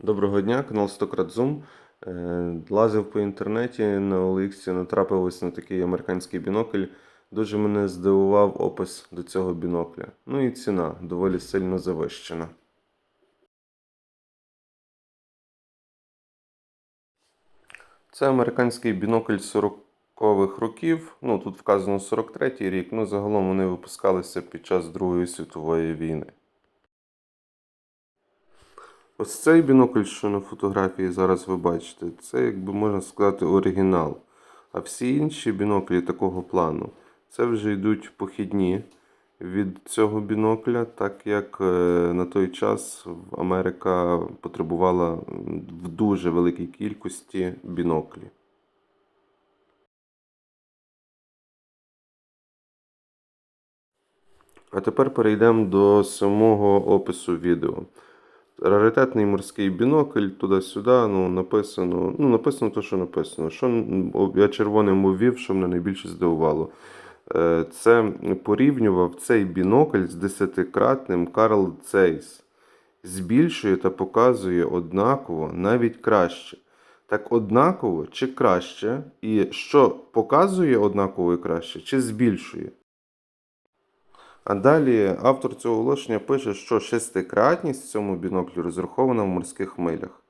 Доброго дня, канал 100 крат Е, Лазив по інтернеті на OLX, натрапив ось на такий американський бінокль. Дуже мене здивував опис до цього бінокля. Ну і ціна доволі сильно завищена. Це американський бінокль 40-х років. Ну, тут вказано 43-й рік, ну загалом вони випускалися під час Другої світової війни. Ось цей бінокль, що на фотографії зараз ви бачите, це, якби можна сказати, оригінал. А всі інші біноклі такого плану, це вже йдуть похідні від цього бінокля, так як е, на той час Америка потребувала в дуже великій кількості біноклі. А тепер перейдемо до самого опису відео. Раритетний морський бінокль туди-сюди, ну, написано, ну, написано те, що написано. Що я червоним обвів, що мене найбільше здивувало. Е, Це порівнював цей бінокль з десятикратним Карл Цейс. Збільшує та показує однаково, навіть краще. Так однаково чи краще? І що показує однаково і краще, чи збільшує? А далі автор цього оголошення пише, що шестикратність в цьому біноклі розрахована в морських милях.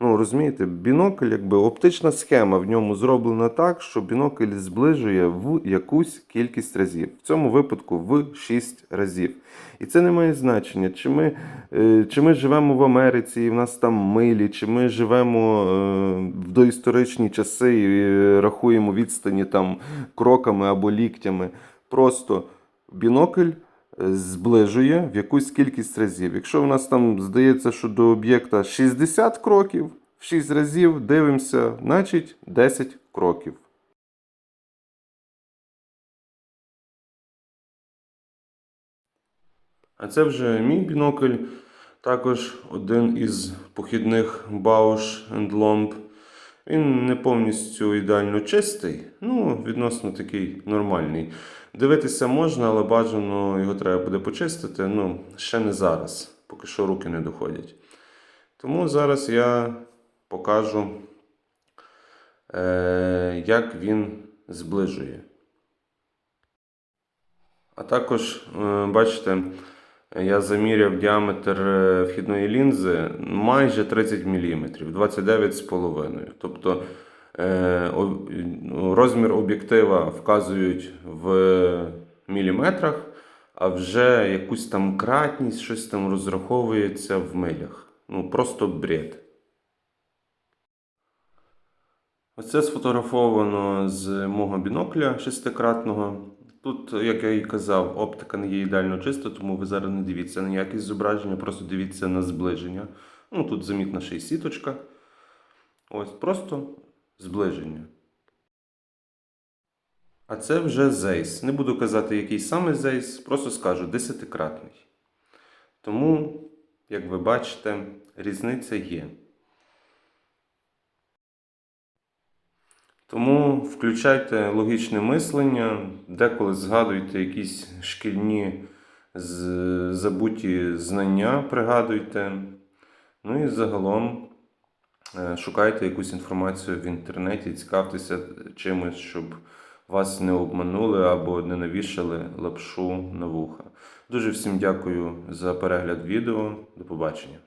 Ну, розумієте, бінокль, якби оптична схема в ньому зроблена так, що бінокль зближує в якусь кількість разів. В цьому випадку в 6 разів. І це не має значення, чи ми, е, чи ми живемо в Америці, і в нас там милі, чи ми живемо е, в доісторичні часи і рахуємо відстані там кроками або ліктями. Просто бінокль е, зближує в якусь кількість разів. Якщо в нас там здається, що до об'єкта 60 кроків, в 6 разів дивимося, значить 10 кроків. А це вже мій бінокль, також один із похідних Bausch Lomb. Він не повністю ідеально чистий, ну, відносно такий нормальний. Дивитися можна, але бажано його треба буде почистити. Ну, ще не зараз, поки що руки не доходять. Тому зараз я покажу, е, як він зближує. А також, е, бачите, я заміряв діаметр е, вхідної лінзи майже 30 мм, 29,5. Тобто розмір об'єктива вказують в міліметрах, а вже якусь там кратність, щось там розраховується в милях. Ну, просто бред. Оце сфотографовано з мого бінокля шестикратного. Тут, як я і казав, оптика не є ідеально чиста, тому ви зараз не дивіться на якість зображення, просто дивіться на зближення. Ну, тут замітна ще й сіточка. Ось, просто зближення. А це вже зейс. Не буду казати, який саме зейс, просто скажу десятикратний. Тому, як ви бачите, різниця є. Тому включайте логічне мислення, деколи згадуйте якісь шкільні забуті знання, пригадуйте. Ну і загалом шукайте якусь інформацію в інтернеті, цікавтеся чимось, щоб вас не обманули або не навішали лапшу на вуха. Дуже всім дякую за перегляд відео. До побачення.